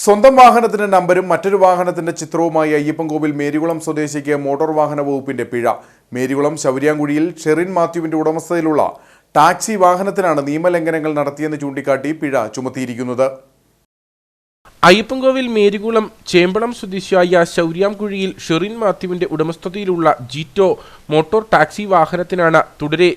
സ്വന്തം വാഹനത്തിന്റെ നമ്പരും മറ്റൊരു വാഹനത്തിന്റെ ചിത്രവുമായി അയ്യപ്പൻകോവിൽ മേരികുളം സ്വദേശിക്ക് മോട്ടോർ വാഹന വകുപ്പിന്റെ പിഴ. മേരികുളം ശൗര്യാങ്കുഴിയിൽ ഷെറിൻ മാത്യുവിന്റെ ഉടമസ്ഥതയിലുള്ള ടാക്സി വാഹനത്തിനാണ് നിയമലംഘനങ്ങൾ നടത്തിയെന്ന് ചൂണ്ടിക്കാട്ടി പിഴ ചുമത്തിയിരിക്കുന്നത്. അയ്യപ്പൻകോവിൽ മേരികുളം ചേമ്പളം സ്വദേശിയായ ശൗര്യാംകുഴിയിൽ ഷെറിൻ മാത്യുവിന്റെ ഉടമസ്ഥതയിലുള്ള ജീറ്റോ മോട്ടോർ ടാക്സി വാഹനത്തിനാണ് തുടരെ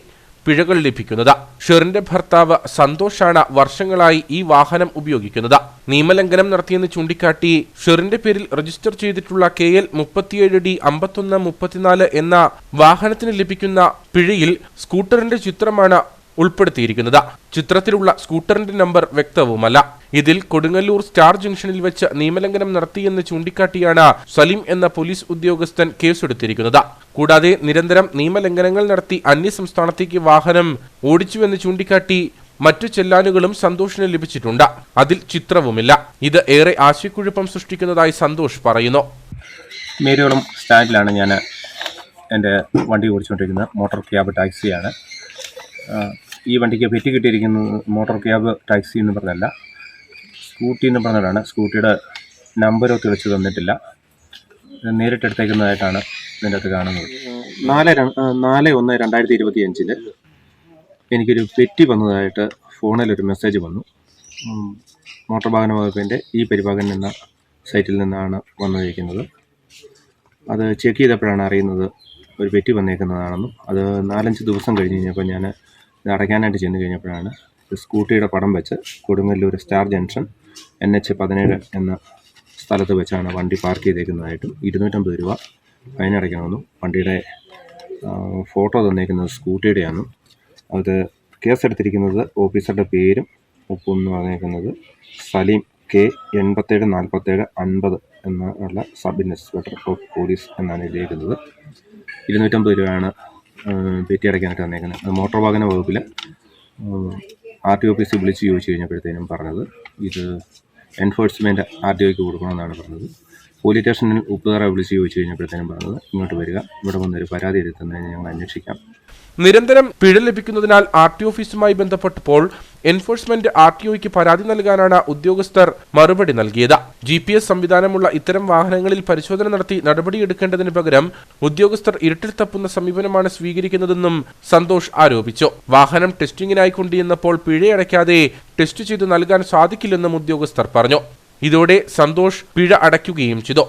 പിഴകൾ ലഭിക്കുന്നത്. ഷെറിന്റെ ഭർത്താവ് സന്തോഷാണ് വർഷങ്ങളായി ഈ വാഹനം ഉപയോഗിക്കുന്നത്. നിയമലംഘനം നടത്തിയെന്ന് ചൂണ്ടിക്കാട്ടി ഷെറിന്റെ പേരിൽ രജിസ്റ്റർ ചെയ്തിട്ടുള്ള കെ എൽ മുപ്പത്തിയേഴ് ഡി അമ്പത്തൊന്ന് മുപ്പത്തിനാല് എന്ന വാഹനത്തിന് ലഭിക്കുന്ന പിഴയിൽ സ്കൂട്ടറിന്റെ ചിത്രമാണ് ഉൾപ്പെടുത്തിയിരിക്കുന്നത്. ചിത്രത്തിലുള്ള സ്കൂട്ടറിന്റെ നമ്പർ വ്യക്തവുമല്ല. ഇതിൽ കൊടുങ്ങല്ലൂർ സ്റ്റാർ ജംഗ്ഷനിൽ വെച്ച് നിയമലംഘനം നടത്തിയെന്ന് ചൂണ്ടിക്കാട്ടിയാണ് സലീം എന്ന പോലീസ് ഉദ്യോഗസ്ഥൻ കേസെടുത്തിരിക്കുന്നത്. കൂടാതെ നിരന്തരം നിയമലംഘനങ്ങൾ നടത്തി അന്യസംസ്ഥാനത്തേക്ക് വാഹനം ഓടിച്ചുവെന്ന് ചൂണ്ടിക്കാട്ടി മറ്റു ചെല്ലാനുകളും സന്തോഷിന് ലഭിച്ചിട്ടുണ്ട്. അതിൽ ചിത്രവുമില്ല. ഇത് ഏറെ ആശയക്കുഴപ്പം സൃഷ്ടിക്കുന്നതായി സന്തോഷ് പറയുന്നു. മേരിയോളം സ്റ്റാൻഡിലാണ് ഞാൻ എന്റെ വണ്ടി ഓടിച്ചുകൊണ്ടിരിക്കുന്നത്. Motor cab ടാക്സിയാണ്. ഈ വണ്ടിക്ക് പെറ്റി കിട്ടിയിരിക്കുന്നത് മോട്ടോർ ക്യാബ് ടാക്സി എന്ന് പറഞ്ഞല്ല സ്കൂട്ടി എന്ന് പറഞ്ഞതാണ്. സ്കൂട്ടിയുടെ നമ്പരോ തെളിച്ച് തന്നിട്ടില്ല. നേരിട്ടെടുത്തേക്കുന്നതായിട്ടാണ് ഇതിന്റെ അകത്ത് കാണുന്നത്. നാല് നാല് ഒന്ന് രണ്ടായിരത്തി ഇരുപത്തി അഞ്ചിൽ എനിക്കൊരു പെറ്റി വന്നതായിട്ട് ഫോണിലൊരു മെസ്സേജ് വന്നു. മോട്ടോർ വാഹന വകുപ്പിന്റെ ഈ പരിഭാഗൻ എന്ന സൈറ്റിൽ നിന്നാണ് വന്നിരിക്കുന്നത്. അത് ചെക്ക് ചെയ്തപ്പോഴാണ് അറിയുന്നത് ഒരു പെറ്റി വന്നേക്കുന്നതാണെന്നും അത് നാലഞ്ച് ദിവസം കഴിഞ്ഞ് കഴിഞ്ഞപ്പോൾ ഞാൻ ഇത് അടയ്ക്കാനായിട്ട് ചെന്ന് കഴിഞ്ഞപ്പോഴാണ് സ്കൂട്ടിയുടെ പടം വെച്ച് Kodungallur star junction N H പതിനേഴ് എന്ന സ്ഥലത്ത് വെച്ചാണ് വണ്ടി പാർക്ക് ചെയ്തേക്കുന്നതായിട്ടും ഇരുന്നൂറ്റമ്പത് രൂപ ഫൈൻ അടയ്ക്കണമെന്നും വണ്ടിയുടെ ഫോട്ടോ തന്നേക്കുന്നത് സ്കൂട്ടിയുടെയാണ് അത് കേസെടുത്തിരിക്കുന്നത് ഓഫീസറുടെ പേരും ഒപ്പം എന്ന് പറഞ്ഞേക്കുന്നത് സലീം കെ എൺപത്തേഴ് നാൽപ്പത്തേഴ് അൻപത് എന്നുള്ള സബ് ഇൻസ്പെക്ടർ ഓഫ് പോലീസ് എന്നാണ് എഴുതിയിരിക്കുന്നത് ഇരുന്നൂറ്റമ്പത് രൂപയാണ് പെറ്റി അടയ്ക്കാനായിട്ട് വന്നേക്കുന്നത് അത് മോട്ടോർ വാഹന വകുപ്പിൽ ആർ ടി ഓഫീസിൽ വിളിച്ച് ചോദിച്ചു കഴിഞ്ഞപ്പോഴത്തേനും പറഞ്ഞത് ഇത് എൻഫോഴ്സ്മെന്റ് ആർ ടി ഒക്ക് കൊടുക്കണമെന്നാണ് പറഞ്ഞത്. പോലീസ് സ്റ്റേഷനിൽ ഉപ്പുതറ വിളിച്ച് ചോദിച്ചു കഴിഞ്ഞപ്പോഴത്തേനും പറഞ്ഞത് ഇങ്ങോട്ട് വരിക ഇവിടെ വന്നൊരു പരാതി എടുത്തുന്നതിന് ഞങ്ങൾ അന്വേഷിക്കാം. നിരന്തരം പിഴ ലഭിക്കുന്നതിനാൽ ആർ ടി ഓഫീസുമായി ബന്ധപ്പെട്ടപ്പോൾ എൻഫോഴ്സ്മെന്റ് ആർ ടി ഒയ്ക്ക് പരാതി നൽകാനാണ് ഉദ്യോഗസ്ഥർ മറുപടി നൽകിയത്. ജി പി എസ് സംവിധാനമുള്ള ഇത്തരം വാഹനങ്ങളിൽ പരിശോധന നടത്തി നടപടിയെടുക്കേണ്ടതിന് പകരം ഉദ്യോഗസ്ഥർ ഇരുട്ടിൽ തപ്പുന്ന സമീപനമാണ് സ്വീകരിക്കുന്നതെന്നും സന്തോഷ് ആരോപിച്ചു. വാഹനം ടെസ്റ്റിംഗിനായി കൊണ്ടുചെന്നപ്പോൾ പിഴയടയ്ക്കാതെ ടെസ്റ്റ് ചെയ്ത് നൽകാൻ സാധിക്കില്ലെന്നും ഉദ്യോഗസ്ഥർ പറഞ്ഞു. ഇതോടെ സന്തോഷ് പിഴ അടയ്ക്കുകയും ചെയ്തു.